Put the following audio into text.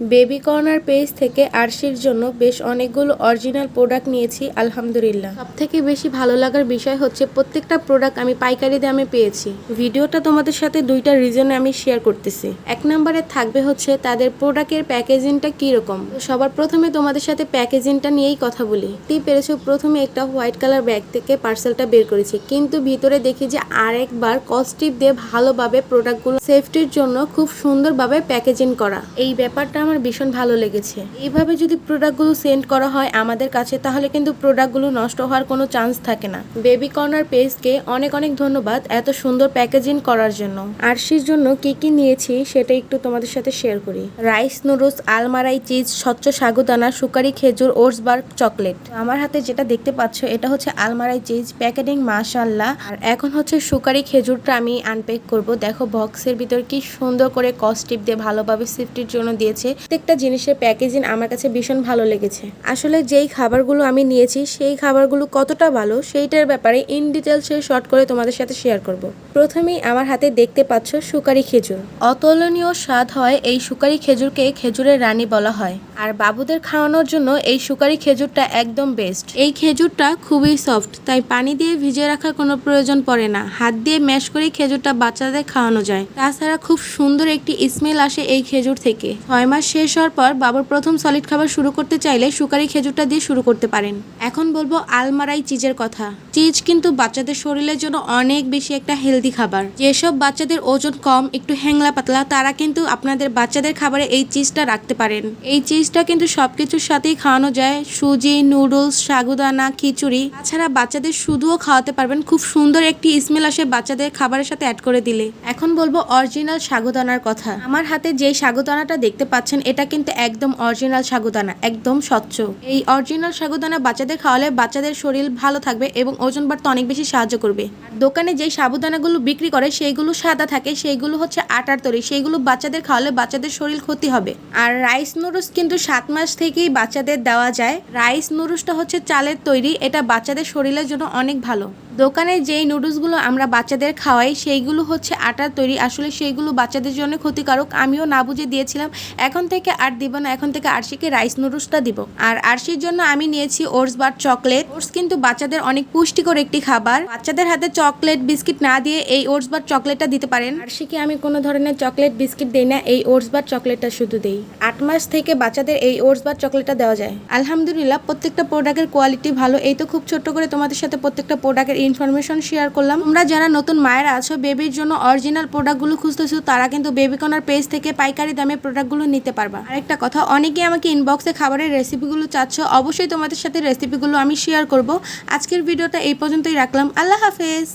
Baby corner page থেকে আরশির জন্য বেশ অনেকগুলো অরিজিনাল প্রোডাক্ট নিয়েছি আলহামদুলিল্লাহ। সব থেকে বেশি ভালো লাগার বিষয় হচ্ছে প্রত্যেকটা প্রোডাক্ট আমি পাইকারি দামে পেয়েছি। ভিডিওটা তোমাদের সাথে দুইটা রিজনে আমি শেয়ার করতেছি। এক নম্বরে থাকবে হচ্ছে তাদের প্রোডাক্টের প্যাকেজিংটা কীরকম। সবার প্রথমে তোমাদের সাথে প্যাকেজিংটা নিয়েই কথা বলি। তুই পেরেছ প্রথমে একটা হোয়াইট কালার ব্যাগ থেকে পার্সেলটা বের করেছি। কিন্তু ভিতরে দেখি যে আরেকবার কস্টিপ দিয়ে ভালোভাবে প্রোডাক্টগুলো সেফটির জন্য খুব সুন্দরভাবে প্যাকেজিং করা। এই ব্যাপারটা আমার ভীষণ ভালো লেগেছে। এইভাবে যদি প্রোডাক্টগুলো সেন্ড করা হয় আমাদের কাছে, তাহলে কিন্তু প্রোডাক্টগুলো নষ্ট হওয়ার কোনো চান্স থাকে না। বেবি কর্নার পেজকে অনেক অনেক ধন্যবাদ এত সুন্দর প্যাকেজিং করার জন্য। আরশির জন্য কি কি নিয়েছি সেটা একটু তোমাদের সাথে শেয়ার করি। রাইস নুডলস আলমারাই চিজ স্বচ্ছ সাগুদানা সুকারি খেজুর ওটস বার চকলেট আমার হাতে যেটা দেখতে পাচ্ছ, এটা হচ্ছে আলমারাই চিজ প্যাকেটিং মাশাল্লাহ আর এখন হচ্ছে সুকারি খেজুরটা আমি আনপ্যাক করব। দেখো বক্সের ভিতর কি সুন্দর করে কস্টিপ দিয়ে ভালোভাবে সেফটির জন্য দিয়েছে। প্রত্যেকটা জিনিসের প্যাকেজিং আমার কাছে ভীষণ ভালো লেগেছে। আসলে যেই খাবারগুলো আমি নিয়েছি, সেই খাবারগুলো কতটা ভালো সেইটার ব্যাপারে ইন ডিটেলসে শর্ট করে তোমাদের সাথে শেয়ার করব। প্রথমেই আমার হাতে দেখতে পাচ্ছ সুকারি খেজুর। অতুলনীয় স্বাদ হয় এই সুকারি খেজুরকে খেজুরের রানী বলা হয়। আর বাবুদের খাওয়ানোর জন্য এই সুকারি খেজুরটা একদম বেস্ট এই খেজুরটা খুবই সফট তাই পানি দিয়ে ভিজিয়ে রাখার কোনো প্রয়োজন পড়ে না। হাত দিয়ে ম্যাশ করে খেজুরটা বাচ্চাদের খাওয়ানো যায়। তাছাড়া খুব সুন্দর একটি স্মেল আসে এই খেজুর থেকে। ছয় মাস শেষ হওয়ার পর বাবুর প্রথম সলিড খাবার শুরু করতে চাইলে সুকারি খেজুরটা দিয়ে শুরু করতে পারেন। এখন বলব আলমারাই চিজের কথা। চিজ কিন্তু বাচ্চাদের শরীরের জন্য অনেক বেশি একটা হেলদি খাবার। যেসব বাচ্চাদের ওজন কম, একটু হ্যাংলা পাতলা তারা কিন্তু আপনাদের বাচ্চাদের খাবারে এই চিজটা রাখতে পারেন। এই চিজটা কিন্তু সবকিছুর সাথেই খাওয়ানো যায়। সুজি নুডলস সাগুদানা, খিচুড়ি। তাছাড়া বাচ্চাদের শুধুও খাওয়াতে পারবেন। খুব সুন্দর একটি স্মেল আসে বাচ্চাদের খাবারের সাথে অ্যাড করে দিলে। এখন বলব অরিজিনাল সাগুদানার কথা। আমার হাতে যেই সাগুদানাটা দেখতে পাচ্ছেন এটা কিন্তু একদম অরিজিনাল সাগুদানা, একদম স্বচ্ছ। এই অরিজিনাল সাগুদানা বাচ্চাদের খাওয়ালে বাচ্চাদের শরীর ভালো থাকবে এবং ওজন বাড়তে অনেক বেশি সাহায্য করবে। দোকানে যেই সাবুদানাগুলো বিক্রি করে, সেইগুলো সাদা থাকে, সেইগুলো হচ্ছে আটার তৈরি, সেইগুলো বাচ্চাদের খাওয়ালে বাচ্চাদের শরীর ক্ষতি হবে। আর রাইস নুডলস কিন্তু সাত মাস থেকেই বাচ্চাদের দেওয়া যায়। রাইস নুডলসটা হচ্ছে চালের তৈরি, এটা বাচ্চাদের শরীরের জন্য অনেক ভালো। দোকানে যেই নুডলসগুলো আমরা বাচ্চাদের খাওয়াই, সেইগুলো হচ্ছে আটার তৈরি। আসলে সেইগুলো বাচ্চাদের জন্য ক্ষতিকারক, আমিও না বুঝে দিয়েছিলাম। এখন থেকে আর দিব না, এখন থেকে আরশিকে রাইস নুডলসটা দিব। আর আরশির জন্য আমি নিয়েছি ওটস বার চকলেট। ওটস কিন্তু বাচ্চাদের অনেক পুষ্টিকর একটি খাবার। বাচ্চাদের হাতে চকলেট, বিস্কিট না দিয়ে এই ওটস বার চকলেটটা দিতে পারেন। আরশিকে আমি কোনো ধরনের চকলেট, বিস্কিট দেই না, এই ওটস বার চকলেটটা শুধু দেই। আট মাস থেকে বাচ্চাদের এই ওটস বার চকলেটটা দেওয়া যায়। আলহামদুলিল্লাহ, প্রত্যেকটা প্রোডাক্টের কোয়ালিটি ভালো। এই তো খুব ছোট্ট করে তোমাদের সাথে প্রত্যেকটা প্রোডাক্টের ইনফরমেশন শেয়ার করলাম। তোমরা যারা নতুন মায়েরা আছো বেবির জন্য অরিজিনাল প্রোডাক্টগুলো খুঁজতেছো, তারা কিন্তু বেবি কর্নার পেজ থেকে পাইকারি দামে প্রোডাক্টগুলো নিতে পারবা। আরেকটা কথা অনেকেই আমাকে ইনবক্সে খাবারের রেসিপিগুলো চাচ্ছ, অবশ্যই তোমাদের সাথে রেসিপিগুলো আমি শেয়ার করব। আজকের ভিডিওটা এই পর্যন্তই রাখলাম। আল্লাহ হাফেজ।